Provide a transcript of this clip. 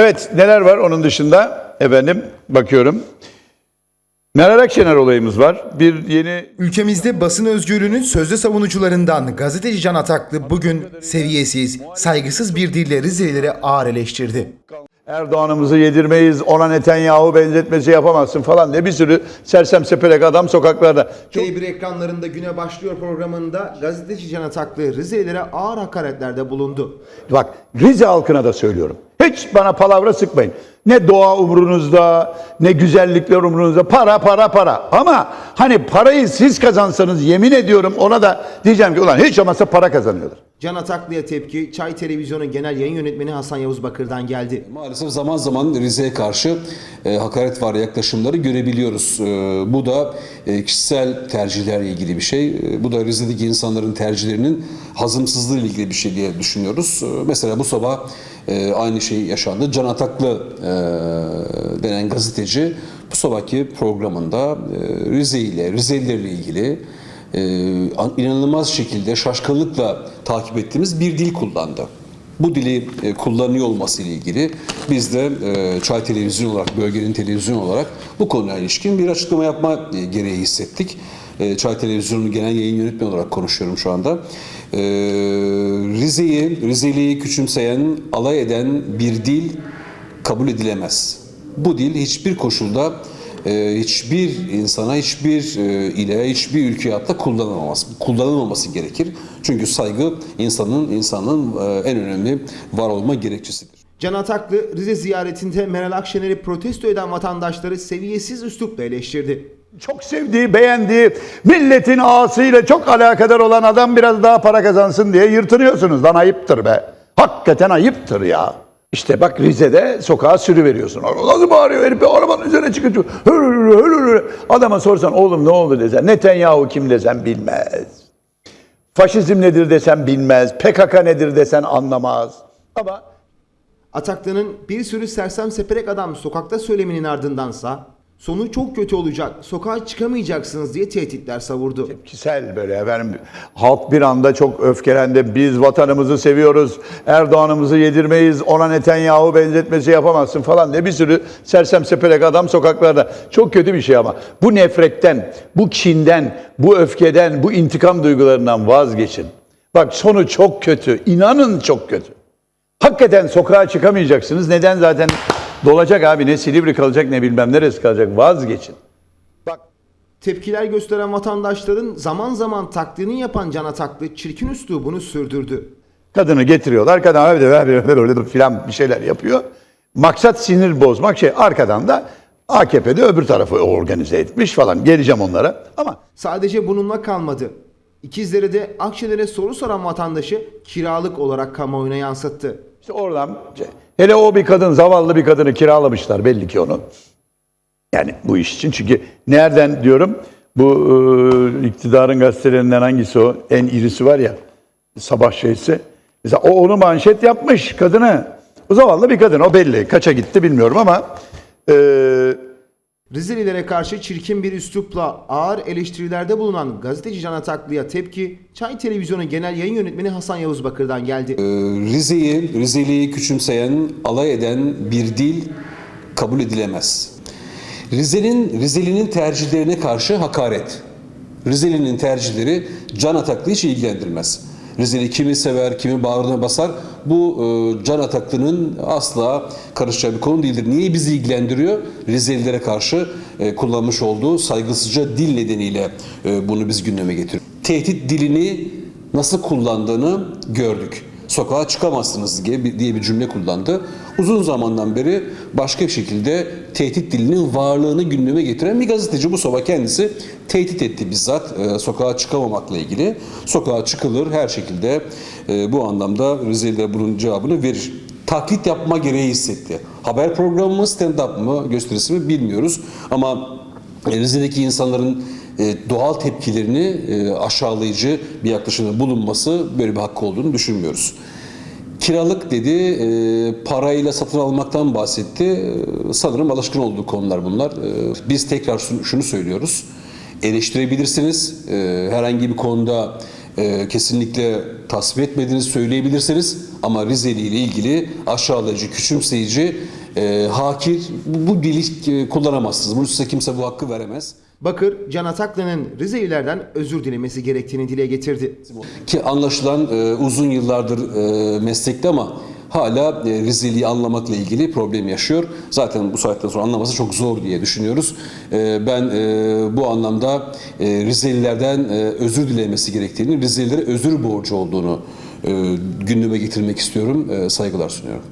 Evet neler var onun dışında efendim bakıyorum. Meral Akşener olayımız var. Bir yeni Ülkemizde basın özgürlüğünün sözde savunucularından gazeteci Can Ataklı bugün seviyesiz, saygısız bir dille Rizelileri ağır eleştirdi. Erdoğan'ımızı yedirmeyiz, ona Netanyahu benzetmesi yapamazsın falan diye bir sürü sersem sepelek adam sokaklarda. T1 ekranlarında güne başlıyor programında gazeteci Can Ataklı Rizelilere ağır hakaretlerde bulundu. Bak Rize halkına da söylüyorum. Hiç bana palavra sıkmayın. Ne doğa umrunuzda, ne güzellikler umrunuzda. Para, para, para. Ama hani parayı siz kazansanız yemin ediyorum ona da diyeceğim ki ulan hiç olmazsa para kazanıyorlar. Can Ataklı'ya tepki Çay Televizyonu Genel Yayın Yönetmeni Hasan Yavuz Bakır'dan geldi. Maalesef zaman zaman Rize'ye karşı e, hakaret var yaklaşımları görebiliyoruz. E, bu da e, kişisel tercihlerle ilgili bir şey. E, bu da Rize'deki insanların tercihlerinin hazımsızlığı ile ilgili bir şey diye düşünüyoruz. E, mesela bu sabah e, aynı şey yaşandı. Can Ataklı e, denen gazeteci bu sabahki programında e, Rize ile, Rizelilerle ilgili e, an- inanılmaz şekilde şaşkınlıkla takip ettiğimiz bir dil kullandı. Bu dili e, kullanıyor olması ile ilgili biz de e, Çay Televizyon olarak, bölgenin televizyonu olarak bu konuya ilişkin bir açıklama yapma gereği hissettik. Çay Televizyonu'nun genel yayın yönetmeni olarak konuşuyorum şu anda. E, Rize'yi, Rizeli'yi küçümseyen, alay eden bir dil kabul edilemez. Bu dil hiçbir koşulda e, hiçbir insana, hiçbir e, ile, hiçbir ülkeye hatta kullanılmaması, kullanılmaması gerekir. Çünkü saygı insanın insanın e, en önemli var olma gerekçesidir. Can Ataklı Rize ziyaretinde Meral Akşener'i protesto eden vatandaşları seviyesiz üslupla eleştirdi. Çok sevdiği, beğendiği, milletin ağasıyla çok alakadar olan adam biraz daha para kazansın diye yırtınıyorsunuz. Lan ayıptır be. Hakikaten ayıptır ya. İşte bak Rize'de sokağa sürüveriyorsun. Nasıl bağırıyor herif arabanın üzerine çıkıyor. Adama sorsan oğlum ne oldu desen. Netanyahu kim desen bilmez. Faşizm nedir desen bilmez. PKK nedir desen anlamaz. Ama Ataklı'nın bir sürü sersem seperek adam sokakta söyleminin ardındansa sonu çok kötü olacak, sokağa çıkamayacaksınız diye tehditler savurdu. Tepkisel böyle efendim. Halk bir anda çok öfkelendi. Biz vatanımızı seviyoruz. Erdoğan'ımızı yedirmeyiz. Ona Netanyahu benzetmesi yapamazsın falan diye bir sürü sersem sepelek adam sokaklarda. Çok kötü bir şey ama. Bu nefretten, bu kinden, bu öfkeden, bu intikam duygularından vazgeçin. Bak sonu çok kötü. İnanın çok kötü. Hakikaten sokağa çıkamayacaksınız. Neden zaten dolacak abi ne Silivri kalacak ne bilmem neresi kalacak. Vazgeçin. Bak Tepkiler gösteren vatandaşların zaman zaman taklidini yapan Can Ataklı çirkin üslubunu sürdürdü. Kadını getiriyorlar. Kadın abi de ver öyle filan bir şeyler yapıyor. Maksat sinir bozmak şey. Arkadan da AKP'de öbür tarafı organize etmiş falan. Geleceğim onlara. Ama Sadece bununla kalmadı. İkizdere'de Akşener'e soru soran vatandaşı kiralık olarak kamuoyuna yansıttı. işte oradan hele o bir kadın zavallı bir kadını kiralamışlar belli ki onu. Yani bu iş için çünkü nereden diyorum bu e, iktidarın gazetelerinden hangisi o en irisi var ya sabah şeysi. Mesela o onu manşet yapmış kadını. O zavallı bir kadın o belli. Kaça gitti bilmiyorum ama e, Rizelilere karşı çirkin bir üslupla ağır eleştirilerde bulunan gazeteci Can Ataklı'ya tepki Çay Televizyonu Genel Yayın Yönetmeni Hasan Yavuz Bakır'dan geldi. E, Rize'yi, Rizeli'yi küçümseyen, alay eden bir dil kabul edilemez. Rize'nin Rizeli'nin tercihlerine karşı hakaret. Rizeli'nin tercihleri Can Ataklı hiç ilgilendirmez. Rizeli kimi sever, kimi bağrına basar. Bu e, Can Ataklı'nın asla karışacağı bir konu değildir. Niye bizi ilgilendiriyor? Rizelilere karşı e, kullanmış olduğu saygısızca dil nedeniyle e, bunu biz gündeme getiriyoruz. Tehdit dilini nasıl kullandığını gördük. Sokağa çıkamazsınız diye bir, diye bir cümle kullandı. Uzun zamandan beri başka bir şekilde tehdit dilinin varlığını gündeme getiren bir gazeteci bu sabah kendisi tehdit etti bizzat e, sokağa çıkamamakla ilgili. Sokağa çıkılır her şekilde e, bu anlamda Rizeli'de bunun cevabını verir. Taklit yapma gereği hissetti. Haber programı mı, stand-up mı, gösterisi mi bilmiyoruz. Ama e, Rize'deki insanların e, doğal tepkilerini e, aşağılayıcı bir yaklaşımda bulunması böyle bir hakkı olduğunu düşünmüyoruz. Kiralık dedi, e, parayla satın almaktan bahsetti. E, sanırım alışkın olduğu konular bunlar. E, biz tekrar şunu, söylüyoruz. Eleştirebilirsiniz. E, herhangi bir konuda e, kesinlikle tasvip etmediğinizi söyleyebilirsiniz. Ama Rizeli ile ilgili aşağılayıcı, küçümseyici, e, hakir bu, bu dili e, kullanamazsınız. Bunu size kimse bu hakkı veremez. Bakır, Can Ataklı'nın Rizelilerden özür dilemesi gerektiğini dile getirdi. Ki anlaşılan e, uzun yıllardır e, meslekte ama hala e, Rizeli'yi anlamakla ilgili problem yaşıyor. Zaten bu saatten sonra anlaması çok zor diye düşünüyoruz. E, ben e, bu anlamda e, Rizelilerden e, özür dilemesi gerektiğini, Rizelilere özür borcu olduğunu e, gündeme getirmek istiyorum. E, saygılar sunuyorum.